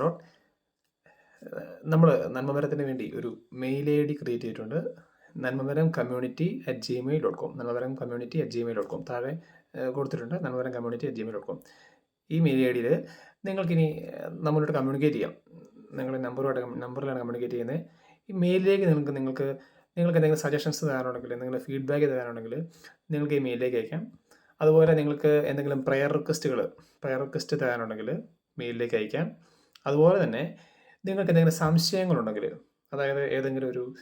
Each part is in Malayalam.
അലോട്ട് നമ്മൾ നന്മമരത്തിന് വേണ്ടി ഒരു മെയിൽ ഐ ഡി ക്രിയേറ്റ് ചെയ്തിട്ടുണ്ട്. Nanmamaram community at gmail dot com Nanmamaram community at gmail dot com താഴെ കൊടുത്തിട്ടുണ്ട്. Nanmamaram community at gmail dot com ഈ മെയിൽ ഐ ഡിയിൽ നിങ്ങൾക്കിനി നമ്മളോട് കമ്മ്യൂണിക്കേറ്റ് ചെയ്യാം. നിങ്ങൾ നമ്പറുമായിട്ട് നമ്പറിലാണ് കമ്മ്യൂണിക്കേറ്റ് ചെയ്യുന്നത് ഈ മെയിലിലേക്ക് നിങ്ങൾക്ക് നിങ്ങൾക്ക് നിങ്ങൾക്ക് എന്തെങ്കിലും സജഷൻസ് തരാനുണ്ടെങ്കിൽ എന്തെങ്കിലും ഫീഡ്ബാക്ക് തരാനുണ്ടെങ്കിൽ നിങ്ങൾക്ക് ഈ മെയിലിലേക്ക് അയക്കാം. അതുപോലെ നിങ്ങൾക്ക് എന്തെങ്കിലും പ്രെയർ റിക്വസ്റ്റുകൾ പ്രെയർ റിക്വസ്റ്റ് തരാനുണ്ടെങ്കിൽ മെയിലിലേക്ക് അയക്കാം. അതുപോലെ തന്നെ നിങ്ങൾക്ക് എന്തെങ്കിലും സംശയങ്ങളുണ്ടെങ്കിൽ അതായത് ഏതെങ്കിലും ഒരു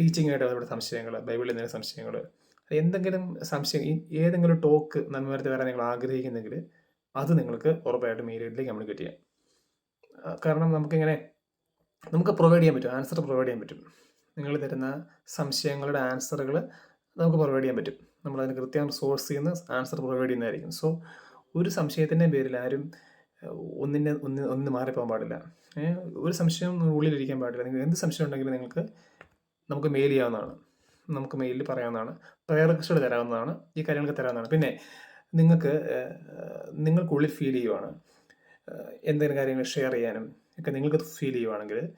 ടീച്ചിങ്ങായിട്ട് ബന്ധപ്പെട്ട സംശയങ്ങൾ ബൈബിളിൽ എന്തെങ്കിലും സംശയങ്ങൾ എന്തെങ്കിലും സംശയം ഏതെങ്കിലും ടോക്ക് നന്മരത്തിൽ വരാൻ നിങ്ങൾ ആഗ്രഹിക്കുന്നെങ്കിൽ അത് നിങ്ങൾക്ക് ഉറപ്പായിട്ടും മെയിലിലേക്ക് കമ്മ്യൂണിക്കേറ്റ് ചെയ്യാം. കാരണം നമുക്കിങ്ങനെ നമുക്ക് പ്രൊവൈഡ് ചെയ്യാൻ പറ്റും ആൻസർ പ്രൊവൈഡ് ചെയ്യാൻ പറ്റും. നിങ്ങൾ തരുന്ന സംശയങ്ങളുടെ ആൻസറുകൾ നമുക്ക് പ്രൊവൈഡ് ചെയ്യാൻ പറ്റും. നമ്മളതിന് കൃത്യം സോഴ്സ് ചെയ്യുന്ന ആൻസർ പ്രൊവൈഡ് ചെയ്യുന്നതായിരിക്കും. സോ ഒരു സംശയത്തിന്റെ പേരിൽ ആരും ഒന്നിനെ ഒന്ന് ഒന്ന് മാറിപ്പോകാൻ പാടില്ല. ഒരു സംശയം ഉള്ളിലിരിക്കാൻ പാടില്ല. നിങ്ങൾ എന്ത് സംശയം ഉണ്ടെങ്കിലും നിങ്ങൾക്ക് നമുക്ക് മെയിൽ ചെയ്യാവുന്നതാണ്. നമുക്ക് മെയിലിൽ പറയാവുന്നതാണ്. പ്രയർ റിക്വസ്റ്റ് തരാവുന്നതാണ്. ഈ കാര്യങ്ങളൊക്കെ തരാവുന്നതാണ്. പിന്നെ നിങ്ങൾക്ക് നിങ്ങൾക്കുള്ളിൽ ഫീൽ ചെയ്യുവാണ്. എന്തെങ്കിലും കാര്യങ്ങൾ ഷെയർ ചെയ്യാനും ഒക്കെ നിങ്ങൾക്ക് ഫീൽ ചെയ്യുവാണെങ്കിൽ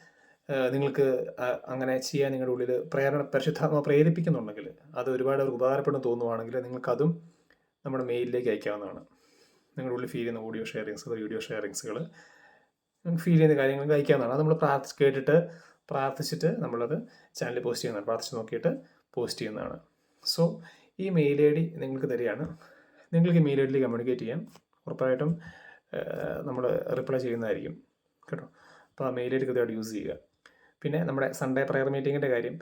നിങ്ങൾക്ക് അങ്ങനെ ചെയ്യാൻ നിങ്ങളുടെ ഉള്ളിൽ പ്രേരണ പരിശുദ്ധാത്മ പ്രേരിപ്പിക്കുന്നുണ്ടെങ്കിൽ അത് ഒരുപാട് ഉപകാരപ്പെടുന്നു തോന്നുവാണെങ്കിൽ നിങ്ങൾക്കതും നമ്മുടെ മെയിലിലേക്ക് അയക്കാവുന്നതാണ്. നിങ്ങളുടെ ഉള്ളിൽ ഫീൽ ചെയ്യുന്ന ഓഡിയോ ഷെയറിങ്സ് വീഡിയോ ഷെയറിങ്സുകൾ ഫീൽ ചെയ്യുന്ന കാര്യങ്ങൾ അയക്കാവുന്നതാണ് അത് നമ്മൾ പ്രാർത്ഥി കേട്ടിട്ട് പ്രാർത്ഥിച്ചിട്ട് നമ്മളത് ചാനലിൽ പോസ്റ്റ് ചെയ്യുന്നതാണ്. പ്രാർത്ഥിച്ച് നോക്കിയിട്ട് പോസ്റ്റ് ചെയ്യുന്നതാണ്. സോ ഈ മെയിൽ ഐ ഡി നിങ്ങൾക്ക് തരികയാണ്. നിങ്ങൾക്ക് മെയിൽ ഐ ഡിയിൽ കമ്മ്യൂണിക്കേറ്റ് ചെയ്യാം ഉറപ്പായിട്ടും നമ്മൾ റിപ്ലൈ ചെയ്യുന്നതായിരിക്കും. കേട്ടോ? അപ്പോൾ ആ മെയിൽ ഐ ഡി കൃത്യമായിട്ട് യൂസ് ചെയ്യുക. പിന്നെ നമ്മുടെ സൺഡേ പ്രയർ മീറ്റിങ്ങിന്റെ കാര്യം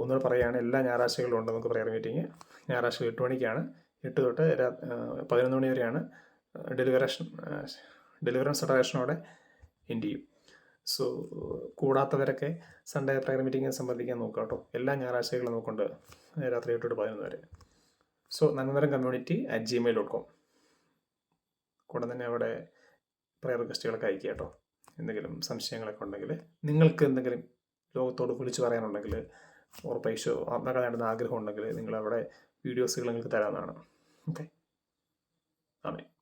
ഒന്നുകൂടെ പറയുകയാണ്. എല്ലാ ഞായറാഴ്ചകളിലും ഉണ്ട് നമുക്ക് പ്രയർ മീറ്റിംഗ് ഞായറാഴ്ച എട്ട് മണിക്കാണ്. എട്ട് തൊട്ട് പതിനൊന്ന് മണി വരെയാണ് ഡെലിവറേഷൻ ഡെലിവറൻസ് ഫെഡറേഷനോടെ എൻഡ് ചെയ്യും? സോ കൂടാത്തവരൊക്കെ സൺഡേ പ്രയർ മീറ്റിംഗിൽ സംബന്ധിക്കാൻ നോക്കുക കേട്ടോ. എല്ലാ ഞായറാഴ്ചകളും നോക്കുന്നുണ്ട് രാത്രി എട്ട് പതിനൊന്ന് വരെ. So Nanmaram community at gmail dot com കൂടെ തന്നെ അവിടെ പ്രയർ റിക്വസ്റ്റുകളൊക്കെ അയക്കുക കേട്ടോ. എന്തെങ്കിലും സംശയങ്ങളൊക്കെ ഉണ്ടെങ്കിൽ നിങ്ങൾക്ക് എന്തെങ്കിലും ലോകത്തോട് വിളിച്ചു പറയാനുണ്ടെങ്കിൽ ഉറപ്പായി ഷോ ആത്മകഥ നേടുന്ന ആഗ്രഹം ഉണ്ടെങ്കിൽ നിങ്ങൾ അവിടെ വീഡിയോസുകൾ നിങ്ങൾക്ക് തരാവുന്നതാണ്. ഓക്കെ ആമേ